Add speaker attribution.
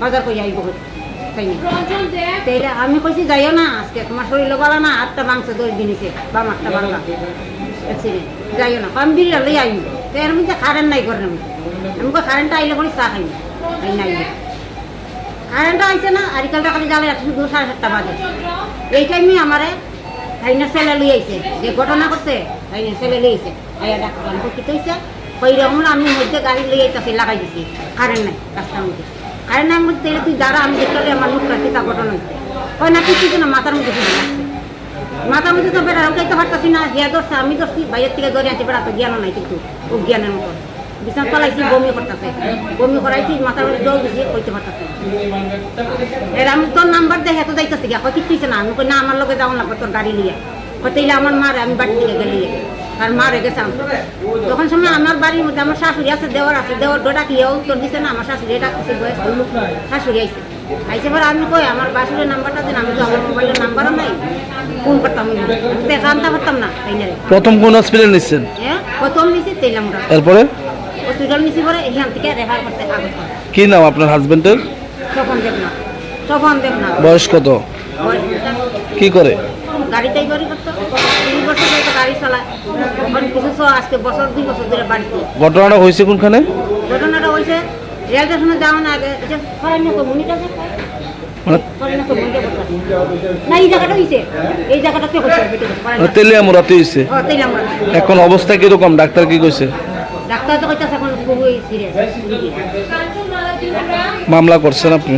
Speaker 1: বাজার করে আইব তাই না? তাইলে আমি কইছি যাইও না আজকে তোমার শরীর ভালো না আটটা মাংস দই দিনিছে বা বাংলা। অ্যাক্সিডেন্ট যাইও না আমি বিড়ি লই আইব। তো এর মধ্যে কারেন্ট নাই করে আমি কারেন্টটা আইলে করে চা খাইনি তাই নাই। কারেন্টটা আইছে না আজকালটা খালি জ্বালে শুধু সাড়ে সাতটা বাজে। এই টাইমে আমারে আইনা ছেলে লই আইছে যে ঘটনা করছে আইনা ছেলে লই আইছে। আইয়া ডাক্তার আমি কি কই রকম আমি মধ্যে গাড়ি লই আইতাছি লাগাই দিছি। কারেন্ট নাই, রাস্তার মধ্যে। কারেন্ট নাই মধ্যে তুই দাঁড়া, আমি দেখতে আমার মুখ কাটতে তা ঘটনা হইছে। কই না, কিছু না মাথার মধ্যে শুনে লাগছে মাথার মধ্যে তো বেড়া উঠাইতে পারতাছি না গিয়া ধরছে, আমি ধরছি, বাইরের থেকে ধরে আনছি, বেড়া তো জ্ঞানও নাই কিন্তু, ও জ্ঞানের মতো বিছানা তলাইছি, বমি করতেছে। বমি করাইছি, মাথার মধ্যে জল দিছি, কইতে পারতাছে এর আমি তোর নাম্বার দেখে তো যাইতেছি গিয়া। কিছু না। আমি না, আমার লগে যাও না তোর গাড়ি লিয়া কইতেইলে আমার মারে, আমি বাড়ি থেকে গেলি। আর মারে গেছে তখন সময় আমার বাড়ির মধ্যে আমার শাশুড়ি আছে দেওয়ার আছে দেওয়ার ডোটা কি উত্তর দিছে না আমার শাশুড়ি এটা কিছু বয়স শাশুড়ি আইছে। আইসে পরে আমি কই আমার বাসুরের নাম্বারটা দেন আমি তো আমার মোবাইলের নাম্বারও নাই। ফোন করতাম দেখা আনতে পারতাম না
Speaker 2: প্রথম কোন হসপিটাল নিচ্ছেন
Speaker 1: হ্যাঁ প্রথম নিছি তেলাম ওরা
Speaker 2: এরপরে?
Speaker 1: হসপিটাল নিছি পরে এখান থেকে রেফার করতে কাগজ
Speaker 2: কি নাম আপনার হাজবেন্ডের
Speaker 1: স্বপন দেবনাথ। স্বপন দেবনাথ।
Speaker 2: বয়স কত? কি করে?
Speaker 1: গাড়িটাই গাড়ি করতো। গাড়ি চালায়। এখন কিছু আজকে বছর দুই বছর ধরে বাড়িতে।
Speaker 2: ঘটনাটা হয়েছে কোনখানে?
Speaker 1: ঘটনাটা হয়েছে রেল স্টেশনে আগে এটা ফরেন কমিউনিটি
Speaker 2: এখন অবস্থা কীরকম? ডাক্তার কি কইছে? মামলা করছেন আপনি?